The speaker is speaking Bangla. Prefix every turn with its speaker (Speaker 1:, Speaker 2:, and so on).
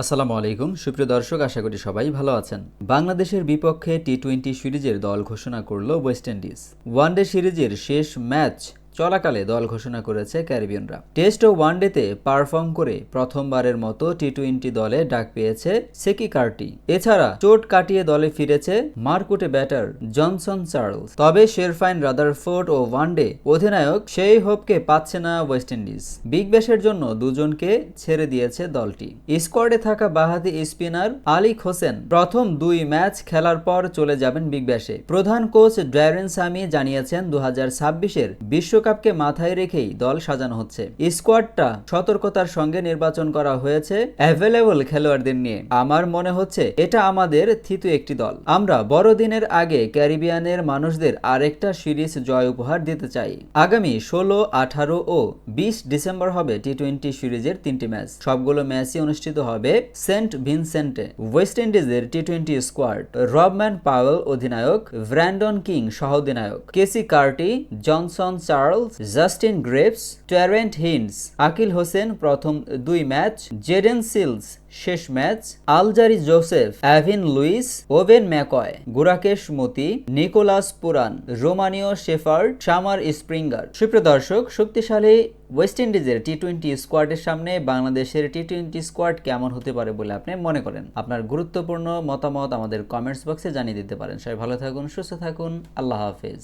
Speaker 1: আসসালামু আলাইকুম। সুপ্রিয় দর্শক, আশা করি সবাই ভালো আছেন। বাংলাদেশের বিপক্ষে টি টোয়েন্টি সিরিজের দল ঘোষণা করল ওয়েস্ট ইন্ডিজ ওয়ানডে সিরিজের শেষ ম্যাচ চলাকালে দল ঘোষণা করেছে ক্যারিবিয়ানরা। টেস্ট ও ওয়ানডেতে পারফর্ম করে প্রথমবারের মতো টি টোয়েন্টি দলে ডাক পেয়েছে সেকি কার্টি। এছাড়া চোট কাটিয়ে দলে ফিরেছে মারকুটে ব্যাটার জনসন চার্লস। তবে শেরফাইন রাদারফোর্ড ও ওয়ানডে অধিনায়ক সেই হোপকে পাচ্ছে না ওয়েস্ট ইন্ডিজ। বিগ ব্যাশের জন্য দুজনকে ছেড়ে দিয়েছে দলটি। স্কোয়াডে থাকা বাহাদি স্পিনার আলিক হোসেন প্রথম দুই ম্যাচ খেলার পর চলে যাবেন বিগ ব্যাশে। প্রধান কোচ ড্যারেন সামি জানিয়েছেন দু হাজার ছাব্বিশের বিশ্বকাপকে মাথায় রেখেই দল সাজানো হচ্ছে। স্কোয়াডটা সতর্কতার সঙ্গে নির্বাচন করা হয়েছে অ্যাভেলেবল খেলোয়াড়দের নিয়ে। আমার মনে হচ্ছে এটা আমাদের থিতু একটি দল। আমরা বড়দিনের আগে ক্যারিবিয়ানের মানুষদের আরেকটা সিরিজ জয় উপহার দিতে চাই। আগামী ষোলো, আঠারো ও বিশ ডিসেম্বর হবে টি টোয়েন্টি সিরিজের তিনটি ম্যাচ। সবগুলো ম্যাচই অনুষ্ঠিত হবে সেন্ট ভিনসেন্টে। ওয়েস্ট ইন্ডিজের T twenty squad, Rovman Powell অধিনায়ক, ব্র্যান্ডন কিং সহ অধিনায়ক Keacy Carty, Johnson Charles Justin Greaves Terrance Hinds Akeal Hosein প্রথম দুই ম্যাচ জেডেন সিলস শেষ match Alzarri Joseph Evin Lewis oven McCoy Gudakesh Motie Nicholas Pooran Romario Shepherd Shamar Springer সুপ্রিয় দর্শক, শক্তিশালী ওয়েস্ট ইন্ডিজের টি টোয়েন্টি স্কোয়াডের সামনে বাংলাদেশের টি টোয়েন্টি স্কোয়াড কেমন হতে পারে বলে আপনি মনে করেন? আপনার গুরুত্বপূর্ণ মতামত আমাদের কমেন্টস বক্সে জানিয়ে দিতে পারেন। সবাই ভালো থাকুন, সুস্থ থাকুন, আল্লাহ হাফেজ।